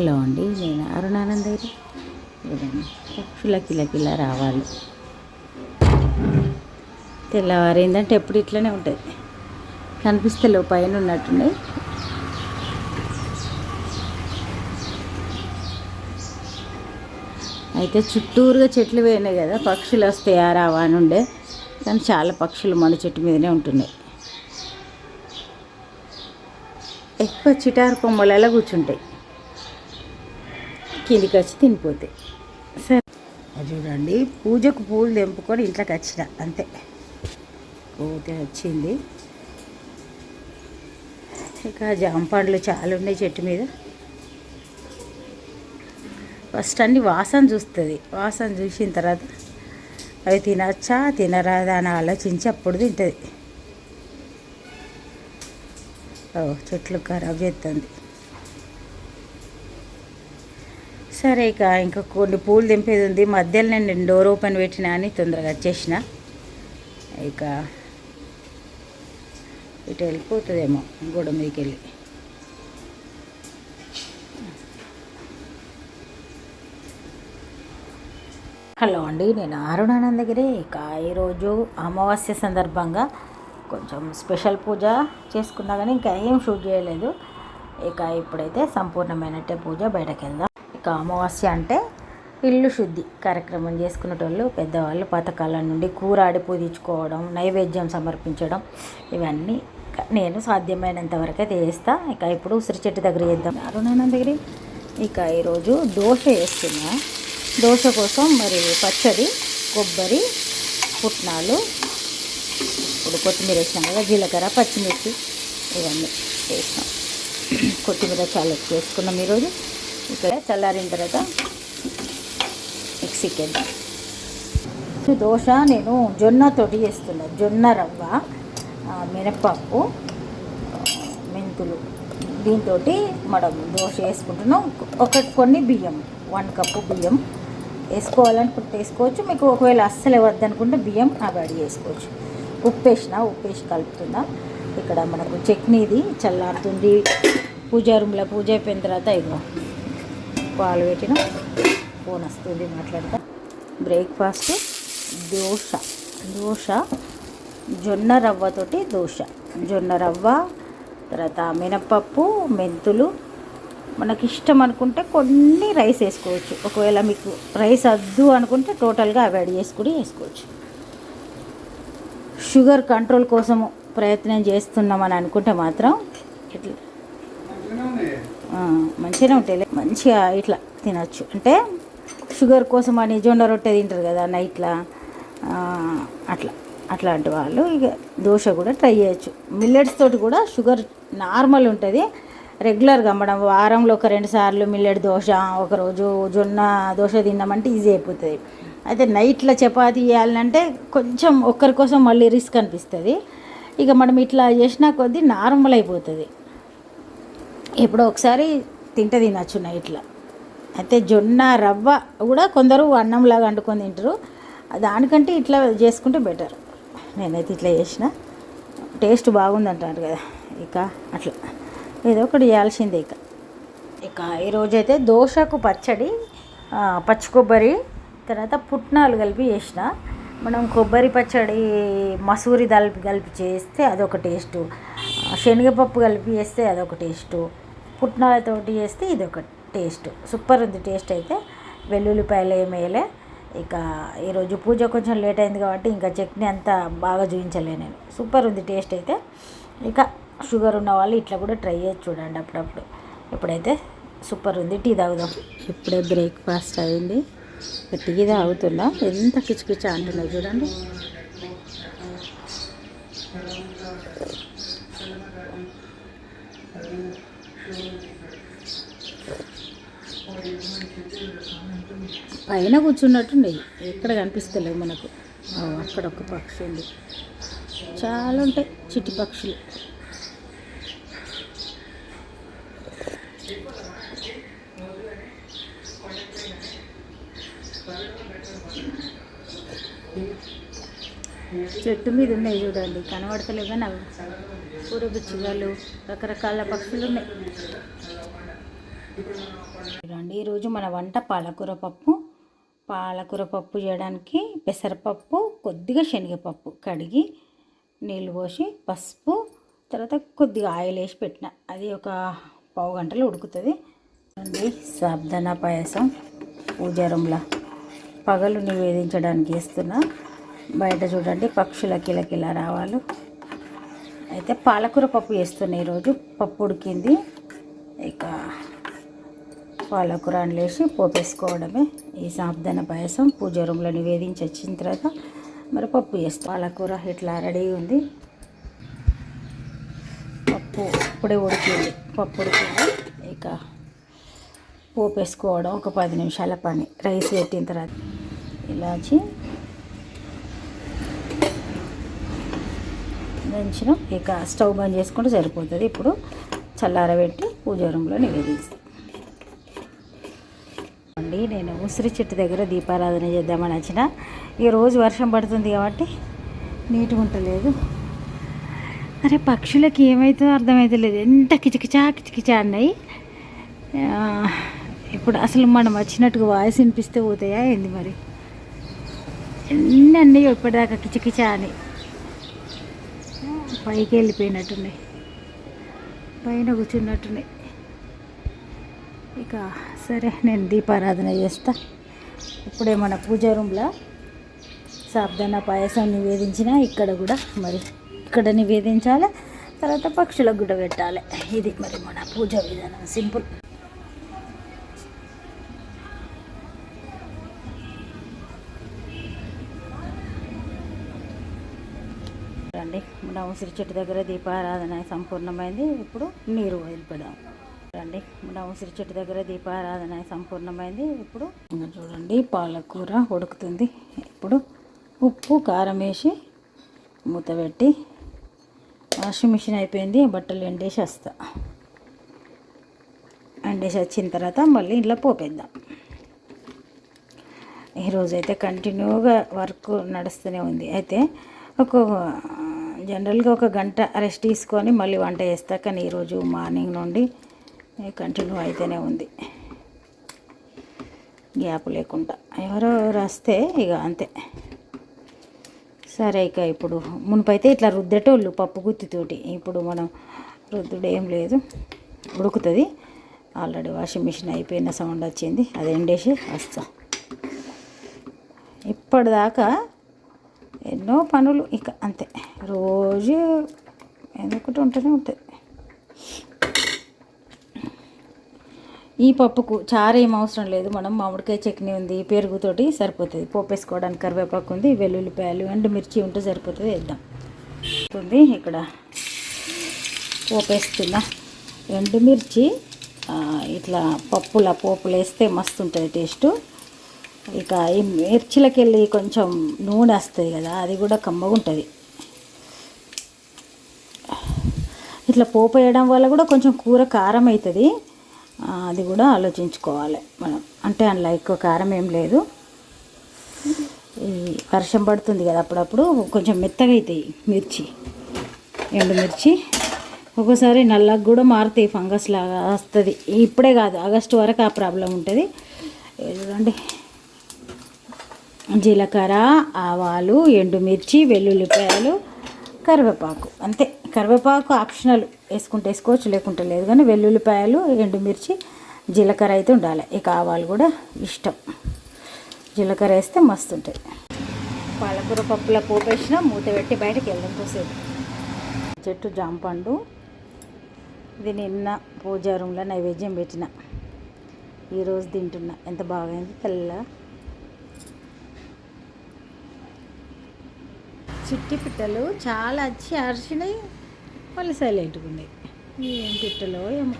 Hello అండి నేను అరుణానంద్ గారు. పక్షుల కిలకిల రావాలి. తెల్లవారిందంటే ఎప్పుడు ఇట్లనే ఉంటుంది. కనిపిస్తలేవు పైన ఉన్నట్టుండే. అయితే చుట్టూరుగా చెట్లు పోయినాయి కదా పక్షులు వస్తాయా రావా అని ఉండే. కానీ చాలా పక్షులు మన చెట్టు మీదనే ఉంటున్నాయి. ఎక్కువ చిటారు కొమ్మలలో కూర్చుంటాయి. కిందికి వచ్చి తినిపోతాయి సరే. చూడండి పూజకు పూలు తెంపుకొని ఇంట్లోకి వచ్చిన అంతే. కోతి వచ్చింది. ఇక జామ పండ్లు చాలా ఉన్నాయి చెట్టు మీద. ఫస్ట్ అన్ని వాసన చూస్తుంది. వాసన చూసిన తర్వాత అవి తినచ్చా తినరాదా అని ఆలోచించి అప్పుడు తింటుంది. ఓ చెట్లు ఖరాబ్ చేస్తుంది సరే ఇక ఇంకా కొన్ని పూలు దింపేది ఉంది. మధ్యలో నేను డోర్ ఓపెన్ పెట్టినా అని తొందరగా వచ్చేసిన ఇక ఇటు వెళ్ళిపోతుందేమో గోడ మీదకి వెళ్ళి హలో అండి నేను అరుణానందగిరి. ఇక ఈరోజు అమావాస్య సందర్భంగా కొంచెం స్పెషల్ పూజ చేసుకున్నా కానీ ఇంకా ఏం షూట్ చేయలేదు. ఇక ఇప్పుడైతే సంపూర్ణమైనట్టే పూజ బయటకు వెళ్దాం ఇక అమావాస్య అంటే ఇల్లు శుద్ధి. కార్యక్రమం చేసుకునేటోళ్ళు పెద్దవాళ్ళు పథకాల నుండి కూరాడి పూజించుకోవడం నైవేద్యం సమర్పించడం ఇవన్నీ నేను సాధ్యమైనంత వరకు అయితే చేస్తా. ఇక ఇప్పుడు ఉసిరి చెట్టు దగ్గర చేద్దాం. అరుణాన దగ్గర. ఇక ఈరోజు దోశ వేస్తున్నా. దోశ కోసం మరి పచ్చడి కొబ్బరి పుట్నాలు ఇప్పుడు కొత్తిమీర వేసినాం కదా జీలకర్ర పచ్చిమిర్చి ఇవన్నీ వేసినాం. కొత్తిమీర చాలా వేసుకున్నాం ఈరోజు. ఇక్కడ చల్లారిన తర్వాత మిక్సీకి వేద్దాం దోశ నేను జొన్నతోటి చేస్తున్నా. జొన్న రవ్వ మినప్పప్పు మెంతులు. దీంతో మనం దోశ వేసుకుంటున్నాం. ఒక కొన్ని బియ్యం వన్ కప్పు బియ్యం వేసుకోవాలనుకుంటే వేసుకోవచ్చు. మీకు ఒకవేళ అస్సలు వద్దనుకుంటే బియ్యం అవాయిడ్ చేసుకోవచ్చు. ఉప్పు వేసిన ఉప్పు వేసి కలుపుతున్నా. ఇక్కడ మనకు చట్నీది చల్లారుతుంది. పూజా రూమ్లో పూజ అయిపోయిన తర్వాత ఇదిగో. పాలు పెట్టిన. ఫోన్ వస్తుంది మాట్లాడతా. బ్రేక్ఫాస్ట్ దోశ. దోశ జొన్న రవ్వతోటి దోశ. జొన్న రవ్వ తర్వాత మినపప్పు మెంతులు. మనకి ఇష్టం అనుకుంటే కొన్ని రైస్ వేసుకోవచ్చు. ఒకవేళ మీకు రైస్ వద్దు అనుకుంటే టోటల్గా అవాయిడ్ చేసుకుని వేసుకోవచ్చు. షుగర్ కంట్రోల్ కోసము ప్రయత్నం చేస్తున్నామని అనుకుంటే మాత్రం ఇట్లా. మంచిగానే ఉంటాయి. మంచిగా ఇట్లా తినచ్చు. అంటే షుగర్ కోసం అని జొన్న రొట్టె తింటారు కదా నైట్లా అట్లా. అట్లాంటి వాళ్ళు ఇక దోశ కూడా ట్రై చేయొచ్చు. మిల్లెట్స్ తోటి కూడా షుగర్ నార్మల్ ఉంటుంది. రెగ్యులర్గా మనం వారంలో ఒక రెండు సార్లు మిల్లెట్ దోశ ఒకరోజు జొన్న దోశ తిన్నామంటే ఈజీ అయిపోతుంది. అయితే నైట్లో చపాతీ చేయాలంటే కొంచెం ఒక్కరి కోసం మళ్ళీ రిస్క్ అనిపిస్తుంది. ఇక మనం ఇట్లా చేసినా కొద్దీ నార్మల్ అయిపోతుంది. ఎప్పుడో ఒకసారి తింటే తినచ్చు నైట్లో. అయితే జొన్న రవ్వ కూడా కొందరు అన్నంలాగా వండుకొని తింటారు. దానికంటే ఇట్లా చేసుకుంటే బెటర్. నేనైతే ఇట్లా చేసిన. టేస్ట్ బాగుందంటారు కదా. ఇక అట్లా. ఏదో ఒకటి చేయాల్సిందే ఇక. ఇక ఈరోజైతే దోశకు పచ్చడి పచ్చి కొబ్బరి తర్వాత పుట్నాలు కలిపి చేసిన. మనం కొబ్బరి పచ్చడి మసూరి కలిపి కలిపి చేస్తే అదొక టేస్టు. శనగపప్పు కలిపి చేస్తే అదొక టేస్టు. పుట్నాలతోటి చేస్తే ఇది ఒక టేస్ట్. సూపర్ ఉంది టేస్ట్ అయితే. వెల్లుల్లిపాయలు ఏమి వేయలే. ఇక ఈరోజు పూజ కొంచెం లేట్ అయింది కాబట్టి ఇంకా చట్నీ అంతా బాగా చూపించలే నేను. సూపర్ ఉంది టేస్ట్ అయితే. ఇక షుగర్ ఉన్న వాళ్ళు ఇట్లా కూడా ట్రై చేసి చూడండి అప్పుడప్పుడు. ఇప్పుడైతే సూపర్ ఉంది టీ తాగుదాం. ఇప్పుడే బ్రేక్ఫాస్ట్ అయింది. టీ తాగుతున్నా. ఎంత కిచకిచ అంటున్నా చూడండి. పైన కూర్చున్నట్టుండే ఎక్కడ కనిపిస్తలేవు మనకు. అక్కడ ఒక పక్షి ఉంది. చాలా ఉంటాయి చిట్టి పక్షులు. చెట్టు మీద ఉన్నాయి చూడండి. కనబడతలేవు కానీ అవి. పూరబుచ్చిగాలు రకరకాల పక్షులు ఉన్నాయి. చూడండి ఈరోజు మన వంట పాలకూర పప్పు. పాలకూర పప్పు చేయడానికి పెసరపప్పు కొద్దిగా శనగపప్పు కడిగి నీళ్ళు పోసి పసుపు తర్వాత కొద్దిగా ఆయిల్ వేసి పెట్టిన. అది ఒక పావు గంటలో ఉడుకుతుంది. అండి సాబ్దానా పాయసం పూజారంలా పగలు నివేదించడానికి వేస్తున్నా. బయట చూడండి పక్షుల కిలకిల రావాలు. అయితే పాలకూర పప్పు వేస్తున్నా ఈరోజు. పప్పు ఉడికింది. ఇక పాలకూర అండ్లేసి పోపేసుకోవడమే. ఈ సాబ్దాన పాయసం పూజ రూమ్లో నివేదించి వచ్చిన తర్వాత మరి పప్పు వేస్తాం పాలకూర ఇట్లా రెడీ ఉంది. పప్పు ఇప్పుడే ఉడికింది. పప్పు ఉడికింది. ఇక పోపేసుకోవడం ఒక పది నిమిషాల పని. రైస్ పెట్టిన తర్వాత ఇలాచి దంచిన ఇక స్టవ్ బంద్ చేసుకుంటే సరిపోతుంది. ఇప్పుడు చల్లారబెట్టి పూజా రూమ్లో నివేదిస్తాం. అండి నేను ఉసిరి చెట్టు దగ్గర దీపారాధన చేద్దామని వచ్చిన. ఈరోజు రోజు వర్షం పడుతుంది కాబట్టి నీట్గా ఉంటలేదు. అరే పక్షులకి ఏమవుతుందో అర్థమైతే లేదు. ఎంత కిచకిచా కిచకిచా అన్నాయి. ఇప్పుడు అసలు మనం వచ్చినట్టుగా వాయిస్ వినిపిస్తే పోతాయా ఏంది మరి? ఎన్ని అన్నీ ఇప్పటిదాకా కిచకిచా అని. పైకి వెళ్ళిపోయినట్టున్నాయి. పైన కూర్చున్నట్టున్నాయి. ఇక సరే నేను దీపారాధన చేస్తా. ఇప్పుడే మన పూజ రూమ్లో సాబ్దాన పాయసం నివేదించిన ఇక్కడ కూడా మరి ఇక్కడ నివేదించాలి తర్వాత పక్షులకు కూడా పెట్టాలి. ఇది మరి మన పూజ విధానం. సింపుల్. రండి మన ఉసిరి చెట్టు దగ్గర దీపారాధన సంపూర్ణమైంది. ఇప్పుడు నీరు వదిలిపెడదాం రండి మన ఉసిరి చెట్టు దగ్గర దీపారాధన సంపూర్ణమైంది. ఇప్పుడు చూడండి పాలకూర ఉడుకుతుంది. ఇప్పుడు ఉప్పు కారం వేసి మూత పెట్టి వాషింగ్ మిషన్ అయిపోయింది. బట్టలు ఎండేసి వస్తా. ఎండేసి వచ్చిన తర్వాత మళ్ళీ ఇంట్లో పోపేద్దాం. ఈరోజైతే కంటిన్యూగా వర్క్ నడుస్తూనే ఉంది. అయితే ఒక జనరల్గా ఒక గంట రెస్ట్ తీసుకొని మళ్ళీ వంట చేస్తా కానీ ఈరోజు మార్నింగ్ నుండి కంటిన్యూ అయితేనే ఉంది. గ్యాప్ లేకుండా. ఎవరో వస్తే ఇక అంతే. సరే ఇక ఇప్పుడు మునిపైతే ఇట్లా రుద్దేటోళ్ళు పప్పు గుత్తితోటి. ఇప్పుడు మనం రుద్దుడు ఏం లేదు. ఉడుకుతుంది. ఆల్రెడీ వాషింగ్ మిషన్ అయిపోయిన సౌండ్ వచ్చింది. అది ఎండేసి వస్తాం. ఇప్పటిదాకా ఎన్నో పనులు ఇక అంతే. రోజు ఎందుకుంటే ఉంటూనే ఉంటుంది. ఈ పప్పుకు చారు ఏం అవసరం లేదు. మనం మామిడికాయ చట్నీ ఉంది పెరుగుతోటి సరిపోతుంది. పోపేసుకోవడానికి కరివేపాకు ఉంది వెల్లుల్లిపాయలు ఎండుమిర్చి ఉంటే సరిపోతుంది వేద్దాం. ఉంది ఇక్కడ. పోపేస్తున్నా ఎండుమిర్చి ఇట్లా పప్పుల పోపులు వేస్తే మస్తు ఉంటుంది టేస్ట్. ఇక ఈ మిర్చిలకి వెళ్ళి కొంచెం నూనె వస్తుంది కదా అది కూడా కమ్మగుంటుంది ఇట్లా పోపు వేయడం వల్ల కూడా కొంచెం కూర కారం అవుతుంది అది కూడా ఆలోచించుకోవాలి మనం. అంటే అందులో ఎక్కువ కారం ఏం లేదు. ఈ వర్షం పడుతుంది కదా అప్పుడప్పుడు కొంచెం మెత్తగా అవుతాయి మిర్చి ఎండు మిర్చి. ఒక్కోసారి నల్లగా కూడా మారుతాయి ఫంగస్ లాగా వస్తుంది. ఇప్పుడే కాదు ఆగస్టు వరకు ఆ ప్రాబ్లం ఉంటుంది. చూడండి. జీలకర్ర ఆవాలు ఎండుమిర్చి వెల్లుల్లిపాయలు కరివేపాకు. అంతే. కరివేపాకు ఆప్షనల్. వేసుకుంటే వేసుకోవచ్చు లేకుంటే లేదు. కానీ వెల్లుల్లిపాయలు ఎండుమిర్చి జీలకర్ర అయితే ఉండాలి. ఇక ఆవాలు కూడా ఇష్టం. జీలకర్ర వేస్తే మస్తు ఉంటుంది పాలకూర పప్పుల పోపేసిన మూత పెట్టి బయటకు వెళ్ళడం కోసేపు చెట్టు జాంపండు. ఇది నిన్న పూజా రూమ్లో నైవేద్యం పెట్టిన. ఈరోజు తింటున్నా. ఎంత బాగైంది తెల్ల చిట్టి పిట్టలు చాలా వచ్చి అరిచినాయి మళ్ళీ సైలెంట్గా ఉన్నాయి ఏం పిట్టలో ఏమో.